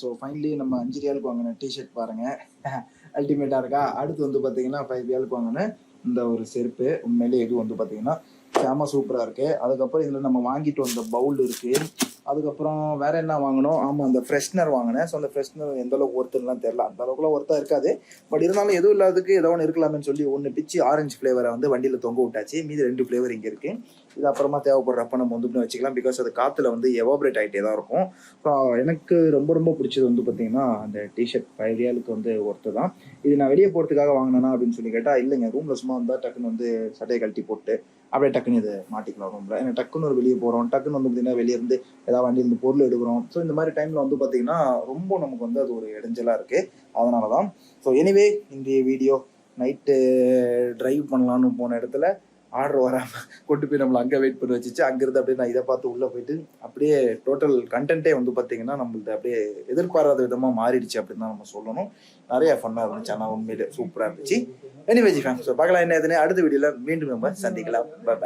so finally நம்ம அஞ்சு ரியாலுக்கு வாங்கின டிஷர்ட் பாருங்க. அல்டிமேட்டாக இருக்கா? அடுத்து வந்து பார்த்தீங்கன்னா ஃபைவ் ரியாலுக்கு வாங்கின இந்த ஒரு செருப்பு. உண்மையிலே இது வந்து பார்த்தீங்கன்னா செம சூப்பராக இருக்கு. அதுக்கப்புறம் இதில் நம்ம வாங்கிட்டு வந்த பவுல் இருக்கு. அதுக்கப்புறம் வேற என்ன வாங்கினோம்? ஆமாம் அந்த ஃப்ரெஷ்னர் வாங்கினேன். ஸோ அந்த ஃப்ரெஷ்னர் எந்த அளவுக்கு ஒருத்தர்லாம் தெரில அந்த அளவுக்குலாம் ஒருத்தா இருக்காது. பட் இருந்தாலும் எதுவும் இல்லாததுக்கு ஏதோ ஒன்று இருக்கலாம்னு சொல்லி ஒன்று பிச்சு ஆரஞ்சு ஃப்ளேவரை வந்து வண்டியில் தொங்க விட்டாச்சு. மீதி ரெண்டு ஃப்ளேவர் இங்கே இருக்குது இது அப்புறமா தேவைப்படுறப்ப நம்ம வந்து இப்படி வச்சுக்கலாம். பிகாஸ் அது காற்றுல வந்து எவாபரேட் ஆகிட்டே தான் இருக்கும். ஸோ எனக்கு ரொம்ப ரொம்ப பிடிச்சது வந்து பார்த்தீங்கன்னா அந்த டிஷர்ட் ஃபைவ் வந்து ஒர்த்து தான். இது நான் வெளியே போகிறதுக்காக வாங்கினேன்னா அப்படின்னு சொல்லி கேட்டால் இல்லைங்க ரூமில் சும்மா வந்தால் டக்குன்னு வந்து சட்டையை கழட்டி போட்டு அப்படியே டக்குன்னு இது மாட்டிக்கலாம் ரூமில் ஏன்னா டக்குன்னு ஒரு வெளியே போகிறோம் டக்குன்னு வந்து பார்த்தீங்கன்னா வெளியே இருந்து ஏதாவது வண்டியிலேருந்து பொருள் எடுக்கிறோம். ஸோ இந்த மாதிரி டைமில் வந்து பார்த்தீங்கன்னா ரொம்ப நமக்கு வந்து அது ஒரு இடைஞ்சலாக இருக்குது அதனால தான் ஸோ எனிவே இன்றைய வீடியோ நைட்டு டிரைவ் பண்ணலான்னு போன இடத்துல ஆர்டர் வராமல் கொண்டு போய் நம்மளை அங்கே வெயிட் பண்ணி வச்சுச்சு. அங்கேருந்து அப்படியே நான் இதை பார்த்து உள்ளே போயிட்டு அப்படியே டோட்டல் கண்டென்ட்டே வந்து பார்த்தீங்கன்னா நம்மள்ட்ட அப்படியே எதிர்பாராத விதமாக மாறிடுச்சு அப்படின்னு தான் நம்ம சொல்லணும். நிறைய ஃபன்னாக இருந்துச்சு. ஆனால் உண்மையிலே சூப்பராக இருந்துச்சு. எனிவேஜி ஃபேம் ஸோ பார்க்கலாம். என்ன எதுனே அடுத்த வீடியோவில் மீண்டும் நம்ம சந்திக்கலாம். பாய்